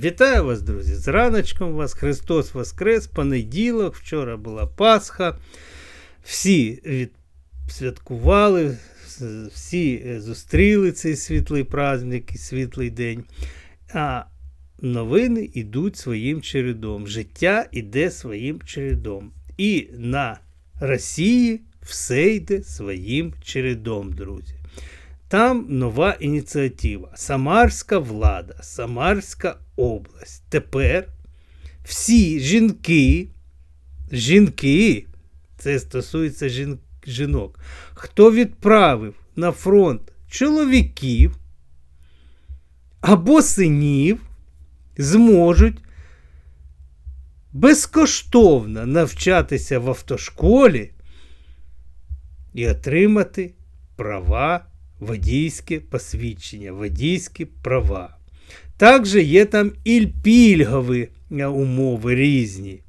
Вітаю вас, друзі! З раночком вас Христос Воскрес, понеділок, вчора була Пасха. Всі святкували, всі зустріли цей світлий праздник і світлий день. А новини йдуть своїм чередом. Життя йде своїм чередом. І на Росії все йде своїм чередом, друзі. Там нова ініціатива. Самарська влада, Самарська область. Тепер всі жінки, жінки, це стосується жін, жінок, хто відправив на фронт чоловіків або синів, зможуть безкоштовно навчатися в автошколі і отримати права водійське посвідчення, водійські права. Також є там і пільгові е, умови різні.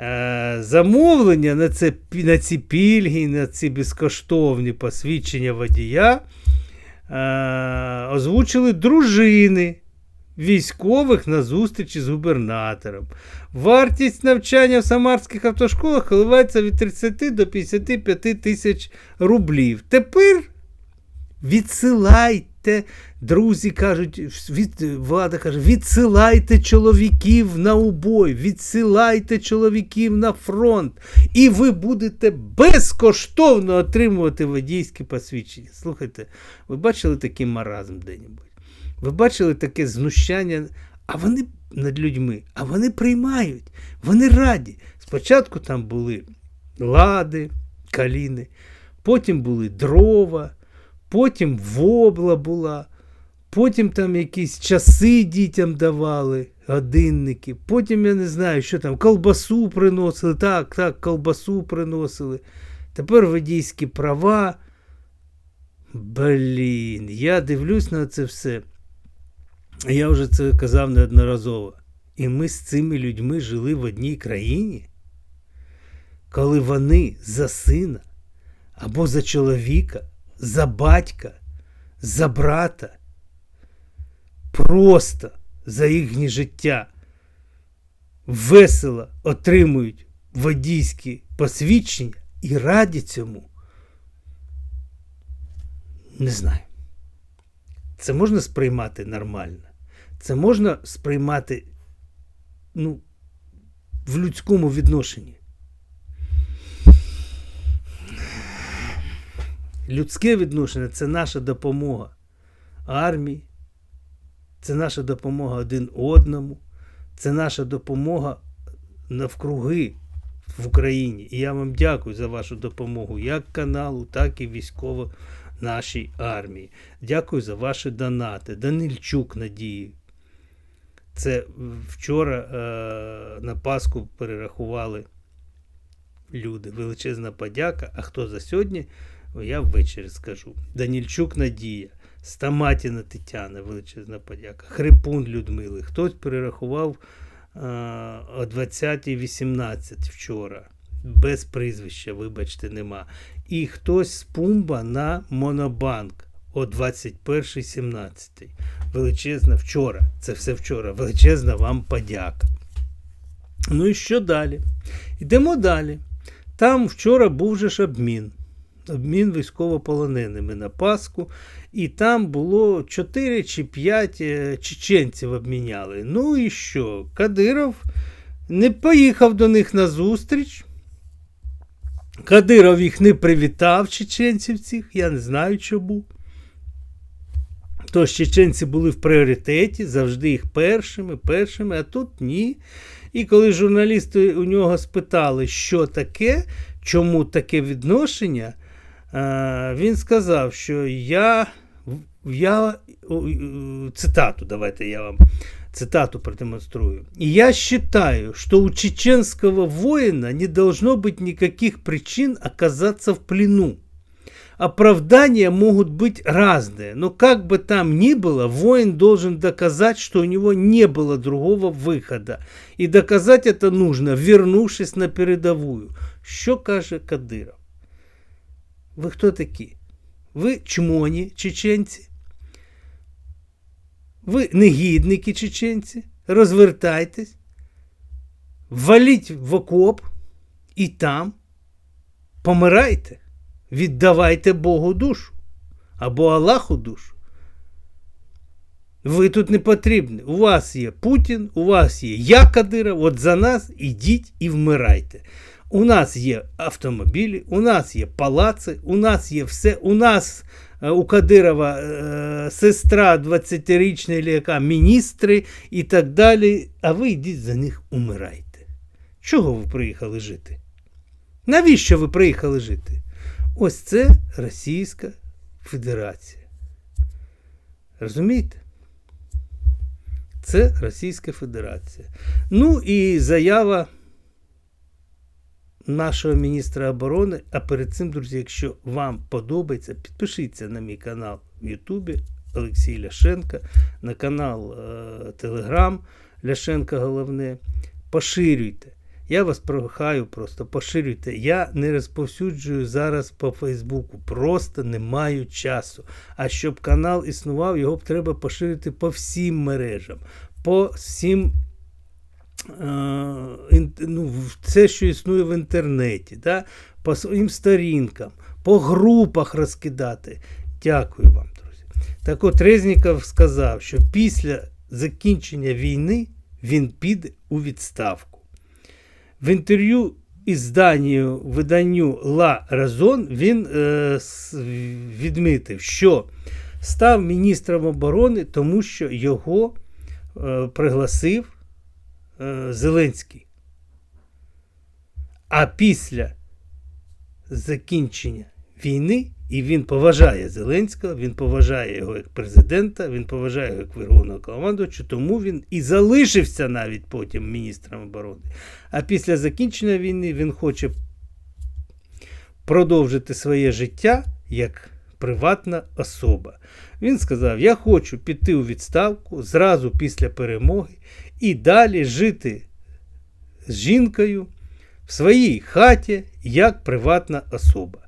Е, замовлення на це, на ці пільги, на ці безкоштовні посвідчення водія е, озвучили дружини військових на зустрічі з губернатором. Вартість навчання в самарських автошколах коливається від 30 до 55 тисяч рублів. Тепер Відсилайте, друзі кажуть, від, влада каже, відсилайте чоловіків на убой, відсилайте чоловіків на фронт, і ви будете безкоштовно отримувати водійське посвідчення. Слухайте, ви бачили такий маразм де-небудь? Ви бачили таке знущання, а вони над людьми, а вони приймають, вони раді. Спочатку там були лади, каліни, потім були дрова потім вобла була, потім там якісь часи дітям давали, годинники, потім я не знаю, що там, колбасу приносили. Так, так, колбасу приносили. Тепер водійські права. Блін, я дивлюсь на це все. Я вже це казав неодноразово. І ми з цими людьми жили в одній країні, коли вони за сина або за чоловіка за батька, за брата, просто за їхнє життя весело отримують водійські посвідчення і раді цьому. Не знаю. Це можна сприймати нормально. Це можна сприймати ну, в людському відношенні. Людське відношення це наша допомога армії, це наша допомога один одному, це наша допомога навкруги в Україні. І я вам дякую за вашу допомогу, як каналу, так і військово нашій армії. Дякую за ваші донати. Данильчук Надії. Це вчора е, на Пасху перерахували люди. Величезна подяка. А хто за сьогодні? Я ввечері скажу. Данільчук Надія, Стаматіна Тетяна, величезна подяка, Хрипун Людмили. Хтось перерахував о 20.18 вчора. Без прізвища, вибачте, нема. І хтось з Пумба на Монобанк о 21.17. Величезна вчора. Це все вчора. Величезна вам подяка. Ну і що далі? Йдемо далі. Там вчора був же ж обмін обмін військовополоненими на Пасху. І там було 4 чи 5 е, чеченців обміняли. Ну і що? Кадиров не поїхав до них на зустріч. Кадиров їх не привітав, чеченців цих, я не знаю чому. Тож чеченці були в пріоритеті, завжди їх першими, першими, а тут ні. І коли журналісти у нього спитали, що таке, чому таке відношення, він сказав, що я я цитату, давайте я вам цитату продемонструю. Я считаю, что у чеченского воина не должно быть никаких причин оказаться в плену. Оправдания могут быть разные, но как бы там ни было, воин должен доказать, что у него не было другого выхода. И доказать это нужно, вернувшись на передовую. Що каже Кадиров? Ви хто такі? Ви чмоні чеченці? Ви негідники чеченці? розвертайтесь, валіть в окоп і там помирайте, віддавайте Богу душу або Аллаху душу. Ви тут не потрібні. У вас є Путін, у вас є я Кадиров, от за нас ідіть і вмирайте. У нас є автомобілі, у нас є палаци, у нас є все. У нас е, у Кадирова е, сестра 20-річна чи яка міністри і так далі. А ви йдіть за них умирайте. Чого ви приїхали жити? Навіщо ви приїхали жити? Ось це Російська Федерація. Розумієте? Це Російська Федерація. Ну і заява нашого міністра оборони. А перед цим, друзі, якщо вам подобається, підпишіться на мій канал в Ютубі Олексій Ляшенка, на канал е, Телеграм Ляшенка Головне. Поширюйте. Я вас прохаю просто поширюйте. Я не розповсюджую зараз по Фейсбуку. Просто не маю часу. А щоб канал існував, його б треба поширити по всім мережам, по всім. Е, ну, в- це, що існує в інтернеті, да? по своїм сторінкам, по групах розкидати. Дякую вам, друзі. Так от Резніков сказав, що після закінчення війни він піде у відставку. В інтерв'ю ізданню виданню Ла Разон він е, відмітив, що став міністром оборони, тому що його е, пригласив Зеленський. А після закінчення війни, і він поважає Зеленського, він поважає його як президента, він поважає його як верховного командувача, тому він і залишився навіть потім міністром оборони. А після закінчення війни він хоче продовжити своє життя як приватна особа. Він сказав: Я хочу піти у відставку зразу після перемоги і далі жити з жінкою в своїй хаті як приватна особа.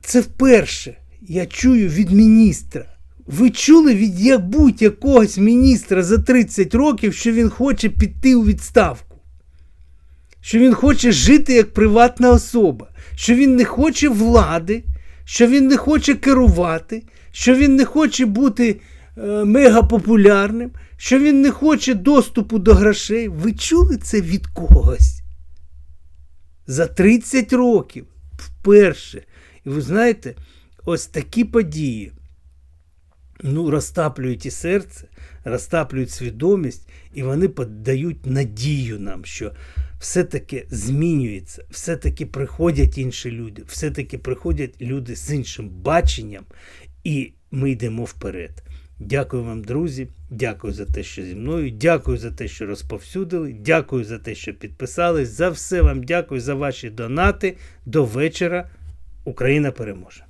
Це вперше я чую від міністра. Ви чули від як будь-якогось міністра за 30 років, що він хоче піти у відставку? Що він хоче жити як приватна особа, що він не хоче влади, що він не хоче керувати, що він не хоче бути е, мегапопулярним, що він не хоче доступу до грошей. Ви чули це від когось? За 30 років вперше. І ви знаєте, ось такі події ну, розтаплюють і серце, розтаплюють свідомість, і вони подають надію нам, що все-таки змінюється, все-таки приходять інші люди, все-таки приходять люди з іншим баченням, і ми йдемо вперед. Дякую вам, друзі. Дякую за те, що зі мною. Дякую за те, що розповсюдили. Дякую за те, що підписались. За все вам дякую за ваші донати. До вечора. Україна переможе.